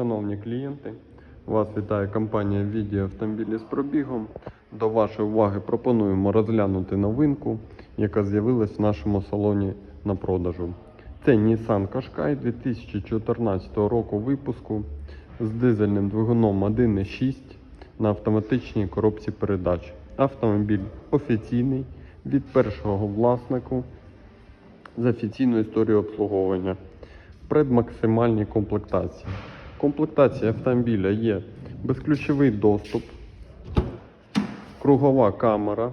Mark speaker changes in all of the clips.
Speaker 1: Шановні клієнти, вас вітає компанія Віді автомобілі з пробігом. До вашої уваги пропонуємо розглянути новинку, яка з'явилась в нашому салоні на продажу. Це Nissan Qashqai 2014 року випуску з дизельним двигуном 1.6 на автоматичній коробці передач. Автомобіль офіційний від першого власнику з офіційною історією обслуговування предмаксимальній комплектації. Комплектація автомобіля є безключовий доступ, кругова камера,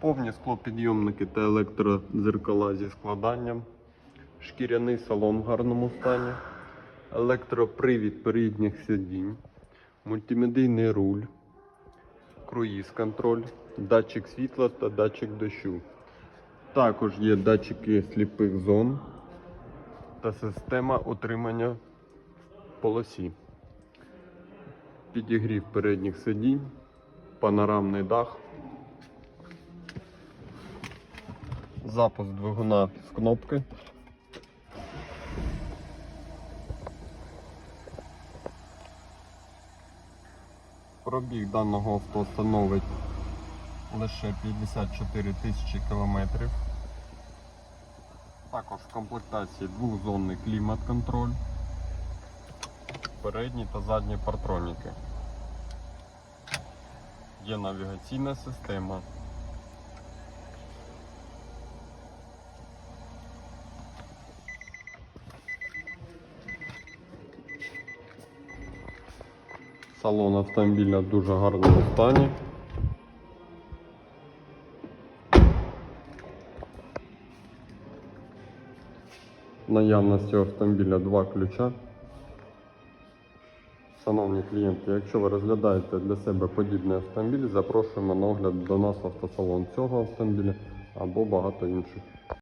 Speaker 1: повні склопідйомники та електродзеркала зі складанням, шкіряний салон в гарному стані, електропривід передніх сидінь, мультимедійний руль, круїз-контроль, датчик світла та датчик дощу. Також є датчики сліпих зон та система утримання в полосі. Підігрів передніх сидінь, панорамний дах, запуск двигуна з кнопки. Пробіг даного авто становить лише 54 тисячі кілометрів. Також в комплектації двохзонний клімат-контроль, передні та задні партроніки. Є навігаційна система. Салон автомобіля в дуже гарному стані. Наявності автомобіля два ключа. Шановні клієнти, якщо ви розглядаєте для себе подібний автомобіль, запрошуємо на огляд до нас в автосалон цього автомобіля або багато інших.